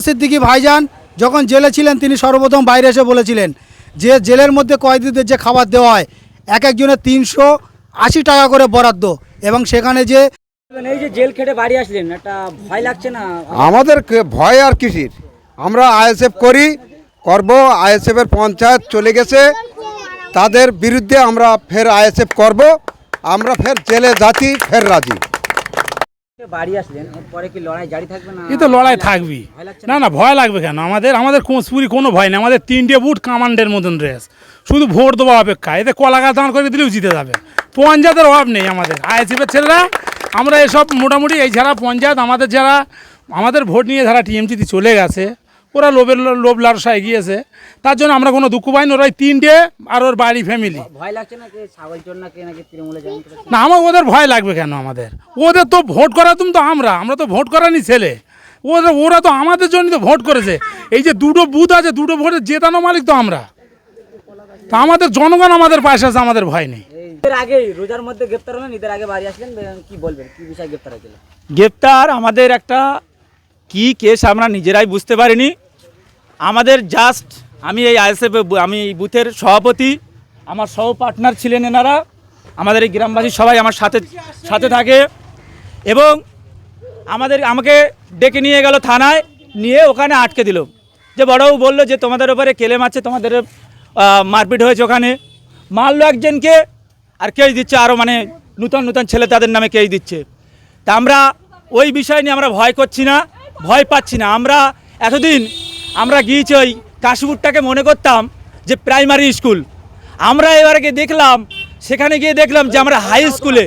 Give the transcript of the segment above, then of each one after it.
সিদ্দিকি ভাইজান যখন জেলে ছিলেন তিনি সর্বপ্রথম বাইরে এসে বলেছিলেন যে জেলের মধ্যে কয়েদিদের যে খাবার দেওয়া হয় এক একজনের তিনশো আশি টাকা করে বরাদ্দ এবং সেখানে যে এই যে জেল খেটে বাড়ি আসলেন একটা ভয় লাগছে না? আমাদের ভয় আর কিসির? আমরা আইএসএফ করি করব আইএসএফের পঞ্চায়েত চলে গেছে তাদের বিরুদ্ধে আমরা ফের আইএসএফ করব আমরা ফের জেলে যাচ্ছি ফের রাজি। বাড়ি আসলেন এরপরে কি লড়াই জারি থাকবে না? এই তো লড়াই থাকবি। না না? ভয় লাগবে কেন? আমাদের আমাদের কোনো ভয় নেই। আমাদের তিনটে বুট কামান্ডের মতন ড্রেস। শুধু ভোট দেওয়া অপেক্ষা। এতে কলা গাছ দাঁড় করে দিলেও জিতে যাবে। পঞ্চায়েতের অভাব নেই আমাদের। আইএসএফের ছেলেরা আমরা এসব মোটামুটি এই যারা পঞ্চায়েত আমাদের যারা আমাদের ভোট নিয়ে যারা টিএমসি চলে গেছে ওরা লোভের লোভ লালসা এগিয়েছে। তার জন্য আমরা কোনো দুঃখ পাইনি ওরা ওই তিনটে আর ওর বাড়ি ফ্যামিলি ভয় লাগছে না আমার ওদের ভয় লাগবে কেন আমাদের? ওদের তো ভোট করা তুমি তো আমরা আমরা তো ভোট করানি ছেলে। ওরা ওরা তো আমাদের জন্য তো ভোট করেছে। এই যে দুটো বুথ আছে দুটো ভোটের জেতানো মালিক তো আমরা। তা আমাদের জনগণ আমাদের পাশে আছে আমাদের ভয় নেই। এই আগে রোজার মধ্যে গ্রেপ্তার হলেন ঈদের আগে বাড়ি আসলেন কি বলবেন? কি বিষয়ে গ্রেপ্তার হয়েছিল? গ্রেপ্তার আমাদের একটা কি কেস আমরা নিজেরাই বুঝতে পারিনি। আমাদের জাস্ট আমি এই আইএসএফ আমি বুথের সভাপতি, আমার সহ পার্টনার ছিলেন এনারা, আমাদের এই গ্রামবাসী সবাই আমার সাথে সাথে থাকে এবং আমাদের, আমাকে ডেকে নিয়ে গেল থানায়, নিয়ে ওখানে আটকে দিল। যে বড়বাবু বলল যে তোমাদের ওপরে কেলেম আছে, তোমাদের মারপিট হয়েছে ওখানে। মারলো একজনকে, আর কেস দিচ্ছে আরও মানে নূতন নূতন ছেলে তাদের নামে কেস দিচ্ছে। তা আমরা ওই বিষয় নিয়ে আমরা ভয় করছি না, ভয় পাচ্ছি না। আমরা এতদিন আমরা গিয়েছি ওই কাশীপুরটাকে মনে করতাম যে প্রাইমারি স্কুল আমরা এবারে দেখলাম, সেখানে গিয়ে দেখলাম যে আমরা হাই স্কুলে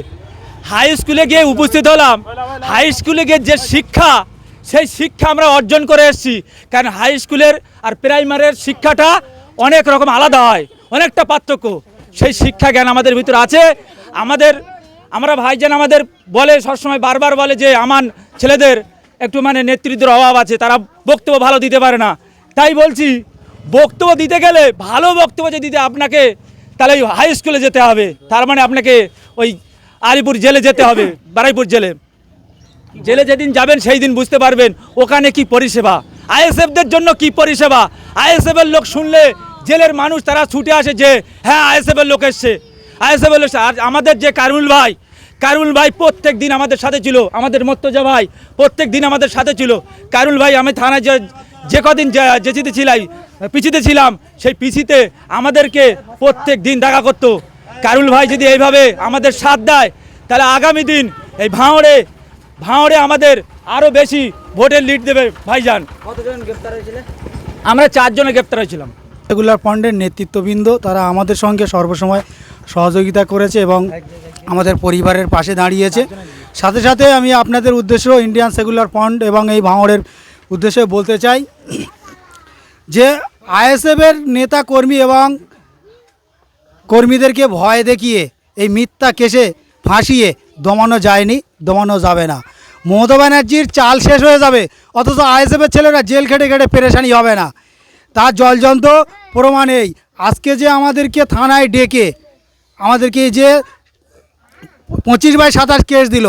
হাই স্কুলে গিয়ে উপস্থিত হলাম। হাই স্কুলে গিয়ে যে শিক্ষা, সেই শিক্ষা আমরা অর্জন করে এসেছি। কারণ হাই স্কুলের আর প্রাইমারির শিক্ষাটা অনেক রকম আলাদা হয়, অনেকটা পার্থক্য। সেই শিক্ষা জ্ঞান আমাদের ভিতরে আছে। আমাদের, আমরা ভাইজান আমাদের বলে সবসময় বারবার বলে যে আমার ছেলেদের একটু মানে নেতৃত্বের অভাব আছে, তারা বক্তব্য ভালো দিতে পারে না। তাই বলছি, বক্তব্য দিতে গেলে ভালো বক্তব্য যদি দিতে আপনাকে, তাহলে হাই স্কুলে যেতে হবে। তার মানে আপনাকে ওই আলিপুর জেলে যেতে হবে, বারাইপুর জেলে। জেলে যেদিন যাবেন সেই দিন বুঝতে পারবেন ওখানে কি পরিষেবা। আইএসএফদের জন্য কি পরিষেবা? আইএসএফের লোক শুনলে জেলের মানুষ তারা ছুটে আসে যে হ্যাঁ আইএসএফের লোক এসছে। আইএসএফের লোক আর আমাদের যে কারুল ভাই কারুল ভাই প্রত্যেক দিন আমাদের সাথে ছিল, আমাদের মর্তজা ভাই প্রত্যেক দিন আমাদের সাথে ছিল। কারুল ভাই, আমি থানায় যে কদিন যে- যেচিতে ছিলাই পিছিতে ছিলাম সেই পিছিতে আমাদেরকে প্রত্যেক দিন দেখা করতো। কারুল ভাই যদি এইভাবে আমাদের সাথ দেয় তাহলে আগামী দিন এই ভাঁড়ে ভাঁড়ে আমাদের আরও বেশি ভোটের লিড দেবে ভাইজান। কতজন গ্রেপ্তার হয়েছিলেন আমরা চারজনে গ্রেপ্তার হয়েছিলাম। সেগুলার ফান্ডের নেতৃত্ববৃন্দ তারা আমাদের সঙ্গে সর্বসময় সহযোগিতা করেছে এবং আমাদের পরিবারের পাশে দাঁড়িয়েছে। সাথে সাথে আমি আপনাদের উদ্দেশ্য ইন্ডিয়ান সেকুলার ফান্ড এবং এই ভাঙড়ের উদ্দেশ্যে বলতে চাই যে আইএসএফের নেতা কর্মী এবং কর্মীদেরকে ভয় দেখিয়ে এই মিথ্যা কেসে ফাঁসিয়ে দমানো যায়নি, দমানো যাবে না। মমতা ব্যানার্জির চাল শেষ হয়ে যাবে, অথচ আইএসএফের ছেলেরা জেল খেটে খেটে পেরেশানি হবে না। তার জলযন্ত্র প্রমাণ এই। আজকে যে আমাদেরকে থানায় ডেকে আমাদেরকে যে পঁচিশ বাই সাতাশ কেস দিল,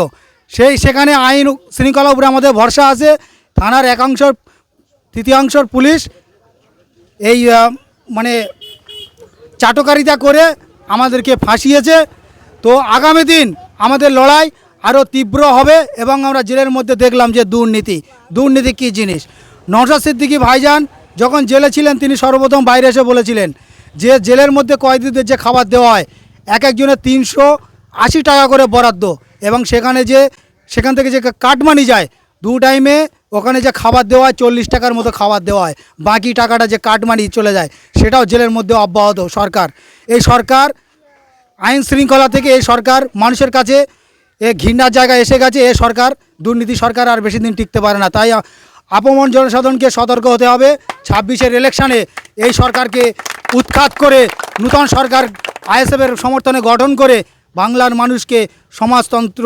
সেই সেখানে আইন শৃঙ্খলা উপরে আমাদের ভরসা আছে। থানার একাংশ তৃতীয়াংশর পুলিশ এই মানে চাটকারিতা করে আমাদেরকে ফাঁসিয়েছে। তো আগামী দিন আমাদের লড়াই আরও তীব্র হবে এবং আমরা জেলের মধ্যে দেখলাম যে দুর্নীতি। দুর্নীতি কী জিনিস? নওশাদ সিদ্দিকী ভাইজান যখন জেলে ছিলেন, তিনি সর্বপ্রথম বাইরে এসে বলেছিলেন যে জেলের মধ্যে কয়েদিদের যে খাবার দেওয়া হয়, এক একজনের তিনশো আশি টাকা করে বরাদ্দ এবং সেখানে যে, সেখান থেকে যে কাটমানি যায় দু টাইমে ওখানে যে খাবার দেওয়া হয়, চল্লিশ টাকার মতো খাবার দেওয়া হয়, বাকি টাকাটা যে কাটমানি চলে যায়, সেটাও জেলের মধ্যে অব্যাহত সরকার। এই সরকার আইন শৃঙ্খলা থেকে এই সরকার মানুষের কাছে এ ঘৃণার জায়গায় এসে গেছে, এ সরকার দুর্নীতি সরকার আর বেশি দিন টিকতে পারে না। তাই আপমন জনসাধারণকে সতর্ক হতে হবে। ছাব্বিশের ইলেকশানে এই সরকারকে উৎখাত করে নূতন সরকার আইএসএফের সমর্থনে গঠন করে বাংলার মানুষকে সমাজতন্ত্র